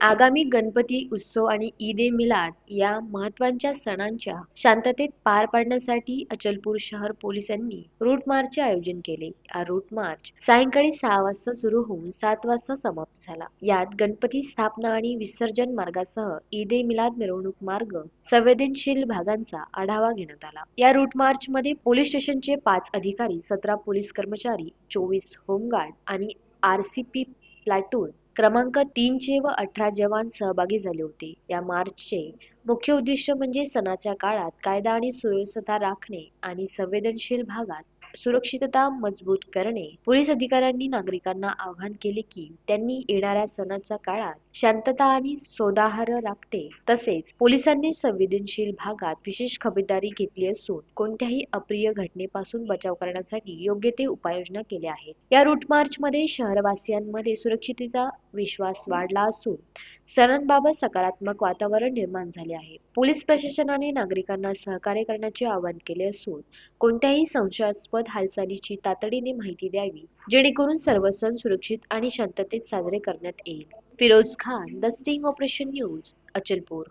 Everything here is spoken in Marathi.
आगामी गणपती उत्सव आणि ईद ए मिलाद या महत्त्वाच्या सणांच्या शांततेत पार पाडण्यासाठी अचलपूर शहर पोलिसांनी रूट मार्चचे आयोजन केले. हा रूट मार्च सायंकाळी सहा वाजता सुरू होऊन सात वाजता समाप्त झाला. यात गणपती स्थापना आणि विसर्जन मार्गासह ईद ए मिलाद मिरवणूक मार्ग संवेदनशील भागांचा आढावा घेण्यात आला. या रूट मार्च मध्ये पोलीस स्टेशनचे पाच अधिकारी सतरा पोलीस कर्मचारी चोवीस होमगार्ड आणि आरसीपी प्लॅटून क्रमांक तीनचे व अठरा जवान सहभागी झाले होते. या मार्चचे मुख्य उद्दिष्ट म्हणजे सणाच्या काळात कायदा आणि सुव्यवस्था राखणे आणि संवेदनशील भागात सुरक्षितता मजबूत करणे. पोलीस अधिकाऱ्यांनी नागरिकांना आवाहन केले की त्यांनी येणाऱ्या सणाच्या काळात शांतता आणि सोदाहार राखते. तसेच पोलिसांनी संवेदनशील भागात विशेष खबरदारी घेतली असून कोणत्याही अप्रिय घटनेपासून बचाव करण्यासाठी योग्य ते उपाययोजना केल्या आहेत. या रूट मार्च मध्ये शहरवासियांमध्ये सुरक्षितेचा विश्वास वाढला असून सणांबाबत सकारात्मक वातावरण निर्माण झाले आहे. पोलीस प्रशासनाने नागरिकांना सहकार्य करण्याचे आवाहन केले असून कोणत्याही संशयास्पद हालचालीची तातडीने माहिती द्यावी जेणेकरून सर्व सण सुरक्षित आणि शांततेत साजरे करण्यात येईल. Feroz Khan the sting operation news Achalpur.